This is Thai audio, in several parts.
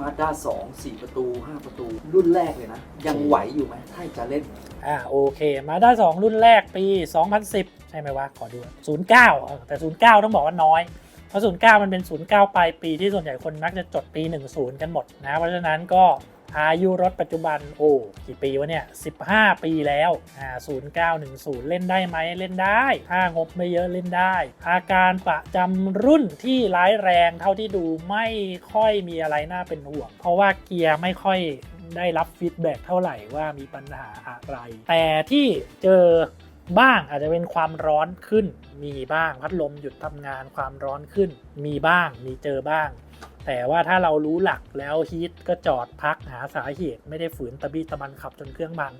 มาด้าสองสี่ประตูห้าประตู รุ่นแรกเลยนะ ยังไหวอยู่ไหมถ้าจะเล่น อ่าโอเค มาได้2รุ่นแรกปี 2010 ใช่ไหมวะ ขอดู 09เออแต่ 09 ต้องบอกว่าน้อย เพราะ 09 มันเป็น 09 ปลายปีที่ส่วนใหญ่คนมักจะจดปี 10 กันหมดนะ เพราะฉะนั้นก็ อายุรถปัจจุบันโอ้กี่ปีวะเนี่ย 15 ปีแล้วอ่า0910 เล่นได้ไหมเล่นได้ ถ้างบไม่เยอะเล่นได้ อาการประจำรุ่นที่ร้ายแรงเท่าที่ดูไม่ค่อยมีอะไรน่าเป็นห่วง เพราะว่าเกียร์ไม่ค่อยได้รับฟีดแบ็กเท่าไหร่ว่ามีปัญหาอะไร แต่ที่เจอบ้างอาจจะเป็นความร้อนขึ้นมีบ้างพัดลมหยุดทำงานความร้อนขึ้น มีบ้างมีเจอบ้าง แต่ว่าถ้าเรารู้หลักแล้วฮีทก็จอดพักหาสาเหตุ ไม่ได้ฝืนตะบี้ตะบันขับจนเครื่องบัง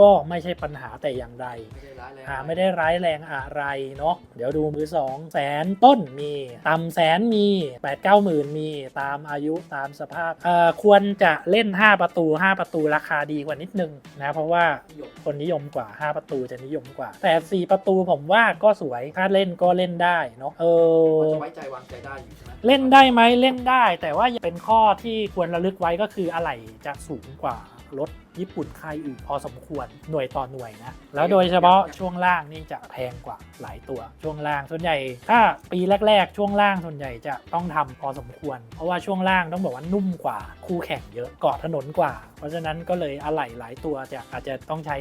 ก็ไม่ใช่ปัญหาแต่อย่างใดไม่ได้ร้ายแรงอ่าไม่ได้ร้ายแรงอะไรเนาะเดี๋ยวดูมือสองแสนต้นมีต่ำแสนมี8ปดเก้าหมื่นมีตามอายุตามสภาพเอ่อควรจะเล่น 5 ประตู 5 ประตูราคาดีกว่านิดนึงนะเพราะว่านิยมคนนิยมกว่า 5 ประตูจะนิยมกว่า แต่ 4 ประตูผมว่าก็สวยถ้าเล่นก็เล่นได้เนาะเอพออจะไว้ใจวางใจได้อยู่ใช่ไหมเล่นได้ไหมเล่นได้ แต่ว่าเป็นข้อที่ควรระลึกไว้ก็คืออะไหล่จะสูงกว่ารถญี่ปุ่นค่ายอื่นพอสมควรหน่วยต่อหน่วยนะ แล้วโดยเฉพาะช่วงล่างนี่จะแพงกว่าหลายตัวช่วงล่างส่วนใหญ่ ถ้าปีแรก ๆ ช่วงล่างส่วนใหญ่จะต้องทำพอสมควร เพราะว่าช่วงล่างต้องบอกว่านุ่มกว่าคู่แข่งเยอะเกาะถนนกว่า เพราะฉะนั้นก็เลยอะไหล่หลายตัวจะอาจจะต้องใช้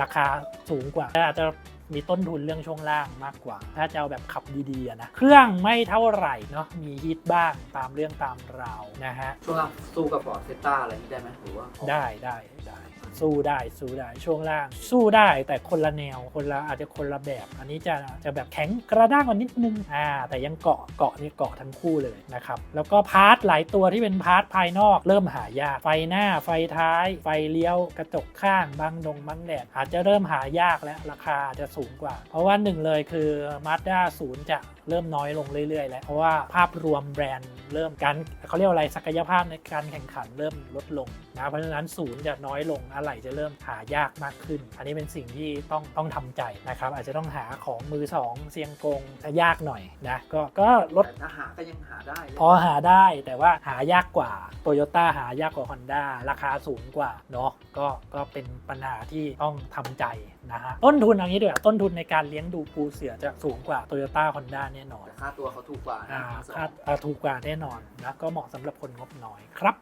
ราคาสูงกว่าอาจจะมีต้นทุนเรื่องช่วงล่างมากกว่า ถ้าจะเอาแบบขับดีๆอะนะ เครื่องไม่เท่าไหร่เนาะ มีฮิตบ้างตามเรื่องตามราวนะฮะ ช่วงล่างสู้กับฟอร์ดเซต้าอะไรนี้ได้ไหมหรือว่า ได้ได้ได้ สู้ได้สู้ได้ช่วงล่าง สู้ได้แต่คนละแนวคนละอาจจะคนละแบบ อันนี้จะจะแบบแข็งกระด้างกว่านิดนึงอ่าแต่ยังเกาะเกาะนี่เกาะทั้งคู่เลยนะครับแล้วก็พาร์ทหลายตัวที่เป็นพาร์ทภายนอกเริ่มหายากไฟหน้าไฟท้าย ไฟเลี้ยวกระจกข้างบังดงบังแดดอาจจะเริ่มหายากแล้วราคาจะสูงกว่า เพราะว่าหนึ่งเลยคือ Mazda 0 จะเริ่มน้อยลงเรื่อยๆ แล้ว เพราะว่าภาพรวมแบรนด์เริ่มการเขาเรียกว่าอะไรศักยภาพในการแข่งขันเริ่มลดลงนะเพราะฉะนั้นศูนย์จะน้อยลงอะไหล่จะเริ่มหายากมากขึ้น อันนี้เป็นสิ่งที่ต้องต้องทำใจนะครับ อาจจะต้องหาของมือสองเซียงกงจะยากหน่อยนะก็ก็ลดแต่ถ้าหาก็ยังหาได้เลยพอหาได้แต่ว่าหายากกว่าโตโยต้าหายากกว่า Honda ราคาสูงกว่าเนาะก็ก็เป็นปัญหาที่ต้องทำใจนะฮะต้นทุนอย่างนี้ด้วยต้นทุนในการเลี้ยงดูปูเสือจะสูงกว่า Toyota Honda แน่นอนแต่ค่าตัวเขาถูกกว่านะอ่ามือสองค่าอ่าถูกกว่าแน่นอนนะก็เหมาะสำหรับคนงบน้อยครับ